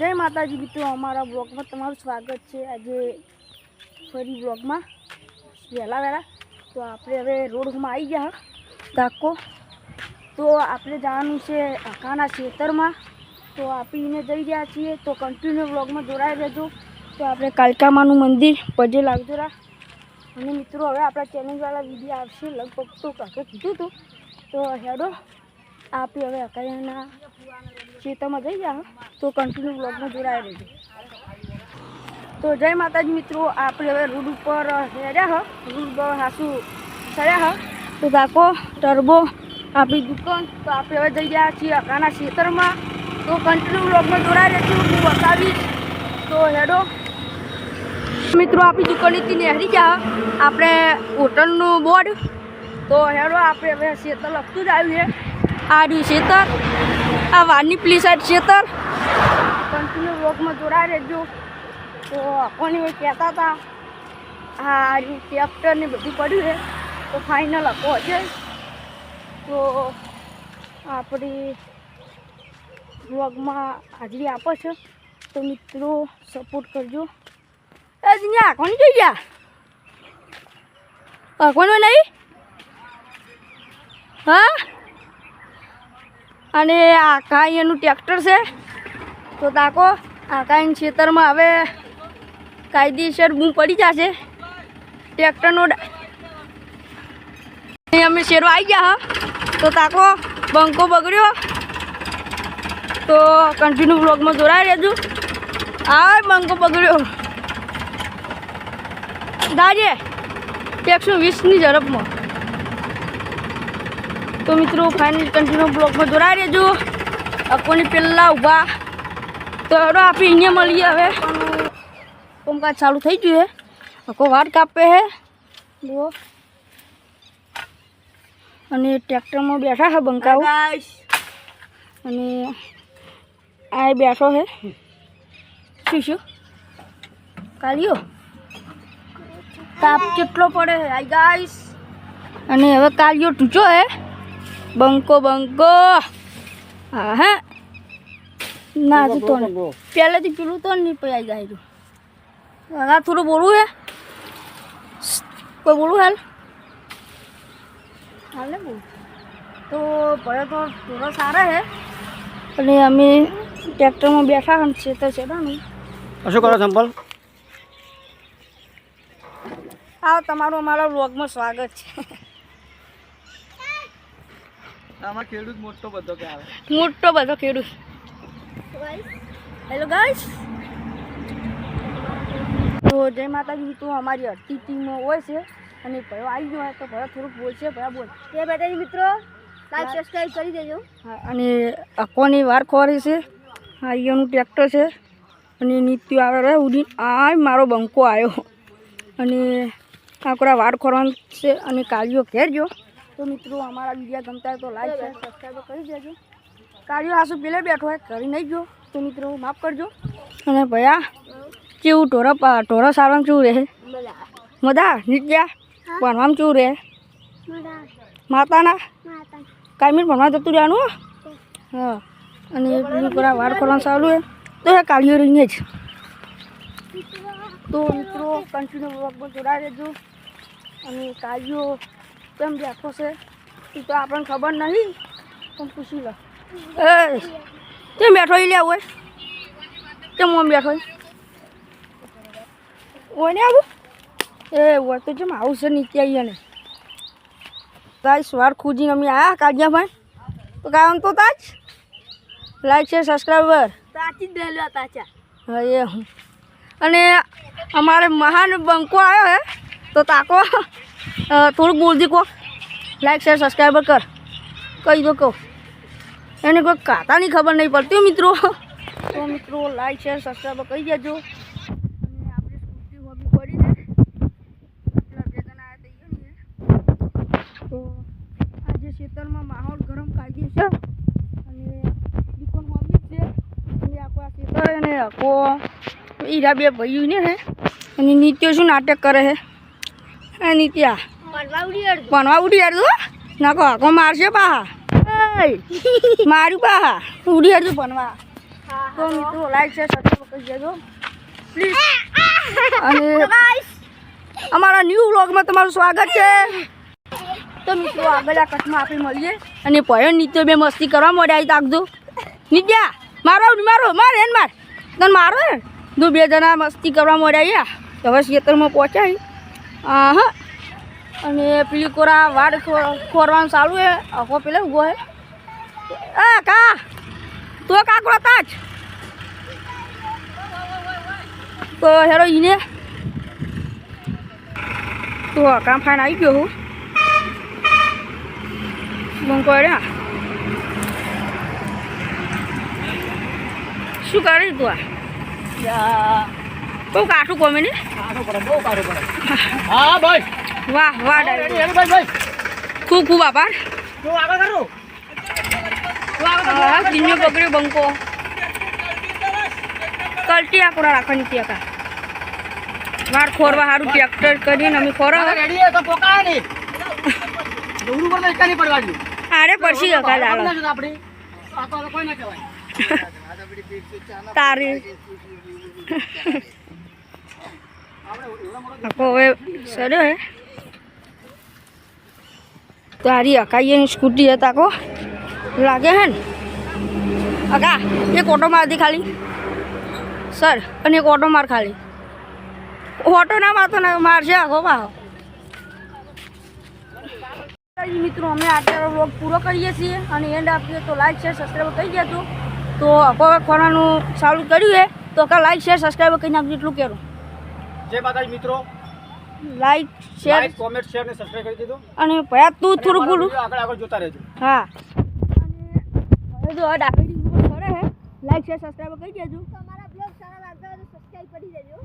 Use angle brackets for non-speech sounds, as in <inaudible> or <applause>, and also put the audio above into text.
જય માતાજી મિત્રો, અમારા બ્લોગમાં તમારું સ્વાગત છે. આજે ફરી બ્લોગમાં વહેલા વહેલા. તો આપણે હવે રોડમાં આવી ગયા ડાકો તો આપણે જવાનું છે અકાના ખેતરમાં. તો આપીને જઈ રહ્યા છીએ. તો કન્ટિન્યુ બ્લોગમાં જોડાઈ રહેજો. તો આપણે કાલકામાનું મંદિર પજે લાગજો અને મિત્રો, હવે આપણા ચેલેન્જવાળા વીડિયો આવશે લગભગ તો કાકે કીધું હતું તો હેડો, આપી હવે અકાયાના ખેતરમાં જઈ ગયા, તો કન્ટિન્યુ બ્લોગમાં જોડાઈ રહેજો. તો જય માતાજી મિત્રો, આપણે હવે રૂડ ઉપર હેર્યા હ, રૂડ પર હાસુ ચડ્યા હ. તો કાકો ટર્બો, આપણી દુકાન, તો આપણે હવે જઈ ગયા છીએ અકાના ખેતરમાં. તો કન્ટિન્યુ બ્લોગમાં જોડાઈ રહેજો, હું બતાવીશ તો હેડો. મિત્રો, આપણી દુકાનેથી નેહરી ગયા આપણે હોટલનું બોર્ડ તો હેડો, આપણે હવે ખેતર લખતું જ આવ્યું છે. આ રહ્યું ખેતર આ વારની પ્લી સાઈડ ખેતર કન્ટિન્યુ બ્લોગમાં જોડાઈ રહેજો. તો કોને કહેતા હતા હા ટ્રેક્ટર ને બધું પડ્યું છે. તો ફાઇનલ આપો હશે. તો આપણી વ્લોગમાં હાજરી આપો છો. તો મિત્રો સપોર્ટ કરજો. એ અહીંયા કોની જોઈ ગયા? કોનો નહીં? હા? અને આ કાંઈ એનું ટ્રેક્ટર છે. તો તાકો, આ કાંઈ ખેતરમાં હવે કાયદેસર બૂમ પડી જશે. ટ્રેક્ટરનો અમે શેરો આવી ગયા, હા. તો તાકો, બંકો બગડ્યો. તો કન્ટિન્યુ બ્લોગમાં જોડાઈ રહેજો. આ બંકો બગડ્યો. દાજે એકસો વીસની ઝડપમાં. તો મિત્રો ફાઇનલ કન્ટિન્યુ બ્લોગમાં જોડાઈ રહેજો. અકોની પહેલાં ઊભા તો હેડો આપણે અહીંયા મળીએ હવે. કામકાજ ચાલુ થઈ ગયું હે. અકો વાટ કાપે છે જુઓ. અને ટ્રેક્ટરમાં બેઠા છે બંકાઓ. અને આ બેઠો છે શું શું? કાલિયો? તાપ કેટલો પડે છે આઈ ગાઈસ અને હવે કાલિયો ટૂચો હે. બંકો બંકો. હા હે ના હજુ તો. પહેલેથી પેલું તો નહીં પૈયા જાય રહ્યું હા થોડું બોલવું હે. કોઈ બોલવું હાલ. હાલ ને બોલ. તો ભલે તો થોડા સારા હે. અને અમે ટ્રેક્ટરમાં બેઠા હમ છે તો છે ને શું કરો સંપલ? હા તમારું અમારા વ્લોગમાં સ્વાગત છે. આમાં ખેડૂત મોટો બધો કે આવે? મોટો બધો ખેડૂત. હેલો ગાઈસ તો જય માતાજી તો અમારી અડધી ટીમો હોય છે અને ભયો આવી ગયો હોય તો ભયો થોડુંક બોલશે ભાઈ બોલ. જય માતાજી મિત્રો લાઈક સબસ્ક્રાઈબ કરી દેજો. હા અને અકોની વાર ખોરી છે? આ અહીંયાનું ટ્રેક્ટર છે. અને નીત્યુ આવે રહે ઉડી આ મારો બંકો આવ્યો અને આકડા વાડ ખોરવાનું છે અને કાળીઓ ઘેરજો. તો મિત્રો અમારા વીડિયો ગમતા હોય તો લાઈક શેર સબસ્ક્રાઈબ કરી દેજો. કાર્યો આસુ પેલે બેઠો હોય કરી નહીં ગયો. તો મિત્રો માફ કરજો. અને ભયા કેવું ઢોરા ઢોરા સારવામાં કેવું રહે? મજા નિત્યા ભણવામાં કેવું રહે? માતાના? કાયમી ભણવા જતું રહેવાનું હો? હા. અને પૂરા વાર વાળ ખોરવાનું સારું હે? તો એ કાળીઓ રહીને જ. તો મિત્રો કન્ટિન્યુ જોડાઈ દેજો અને કાળીઓ કેમ બેઠો છે. એ તો આપણને ખબર નહીં. પણ પૂછી લો એ કેમ બેઠો એ લે હોય કેમ આમ બેઠો હોય ને આવું? એ હોય તો જેમ આવું છે નીચે આવીને? તાજ સવાર ખુજીને અમે આવ્યા કાઢ્યા ભાઈ તો કામ તો તાજ લાઈક છે સબસ્ક્રાઈબર? તાચી જ દેલો તાચા. હા એ હું. અને અમારે મહાન બંકો આવ્યો હે. તો તાકો થોડુંક બોલતી કહો લાઈક શેર સબસ્ક્રાઈબર કર. કહી દો કહો એને કોઈ કાતાની ખબર નહીં પડતી મિત્રો. તો મિત્રો લાઈક શેર સબસ્ક્રાઈબર કહી દેજો. અને આપણે સ્કૂટી હોબી પડી તો આજે ખેતરમાં માહોલ ગરમ કાઢી છે. અને દુકાન હોબી છે. અને આખો ખેતર અને આખો ઈરા બે ભાઈઓ ને હે. અને નિત્ય શું નાટક કરે છે આ ત્યાં ભણવા ઉડી હાડજો નાખો આખો મારશે પાહા. માર્યું પાહા. ઉડી હાડજો ભણવા. તો મિત્રો લાઈક શેર સબસ્ક્રાઈબ કરી પ્લીઝ અને અમારા ન્યૂ વ્લોગમાં તમારું સ્વાગત છે. તો મિત્રો આગળ આ કચ્છમાં આપણે મળીએ. અને ભયો નિત્ય બે મસ્તી કરવા મળ્યા તાકજો નિત્યા મારો મારો માર હેન માર. તને મારો દો બે જણા મસ્તી કરવા મળ્યા હવે ખેતરમાં પહોંચાય. હા અને પેલી કોરા વાડ ખોરવાનું ચાલુ હે. આખો પેલા ઊભો હે. એ કા? તો કાકડો તાજ તો હેરો ઈને. તો કામ ફાઈન આવી ગયો હું. બંકો રે શું કરે તું આ? બહુ કાઠું કોમે ને? હા ભાઈ. વાહ વાહ ડાયરેક્ટ ભાઈ ભાઈ. ખૂબ ખૂબ આભાર. તું આગળ કરું. હા દિન્યો પકડ્યો બંકો. કલટી રાખવાની ત્યાં કા. વાર ખોરવા સારું ટ્રેક્ટર કરીને અમે ખોરા અરે પછી કાકા લાલો આપણી આ તો કોઈ ના કહેવાય. <laughs> તારી. આખો હવે સડ્યો હે. તારી એની સ્કૂટી હતા કો લાગે હે ને? અકા, એક ઓટો મારતી ખાલી. સર, અને એક ઓટો માર ખાલી. ઓટો ના મારતો ને, મારશે આખો પાહો. મિત્રો, અમે અત્યારે વ્લોગ પૂરો કરીએ છીએ અને એન્ડ આપીએ તો લાઈક શેર સબસ્ક્રાઈબ કરી દેજો. તો હવે ખોરાનું ચાલુ કર્યું છે તો કા લાઈક શેર સબસ્ક્રાઈબ કરી નાખજો એટલું કહેવું જય માતાજી મિત્રો. Like share like comment share ને સબસ્ક્રાઇબ કરી દીધો. અને ભયા તું થોડું બોલું આગળ આગળ જોતા રહેજો. હા. અને જો આ ડાબેડી ઉપર ફરે છે લાઈક શેર સબસ્ક્રાઇબ કરી દેજો. તમારા બ્લોગ સારા લાગતા હોય તો સબસ્ક્રાઇબ કરી દેજો.